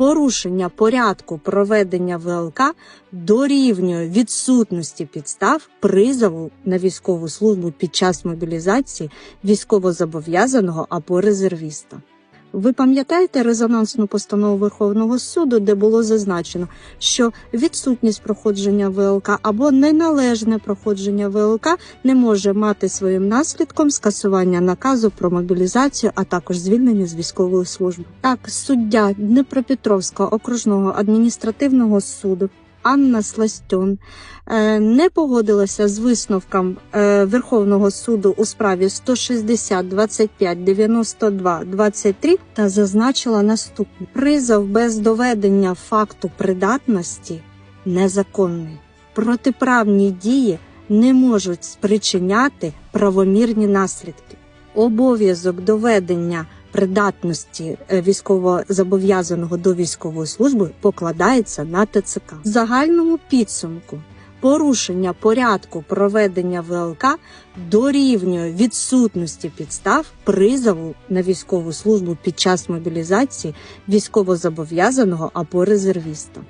порушення порядку проведення ВЛК дорівнює відсутності підстав призову на військову службу під час мобілізації військовозобов'язаного або резервіста. Ви пам'ятаєте резонансну постанову Верховного суду, де було зазначено, що відсутність проходження ВЛК або неналежне проходження ВЛК не може мати своїм наслідком скасування наказу про мобілізацію, а також звільнення з військової служби. Так, суддя Дніпропетровського окружного адміністративного суду Анна Сластьон е, не погодилася з висновком е, Верховного суду у справі 160 25 92 23 та зазначила наступне: призов без доведення факту придатності незаконний. Протиправні дії не можуть спричиняти правомірні наслідки. Обов'язок доведення придатності е, військовозобов'язаного до військової служби покладається на ТЦК. В загальному підсумку порушення порядку проведення ВЛК дорівнює відсутності підстав призову на військову службу під час мобілізації військовозобов'язаного або резервіста.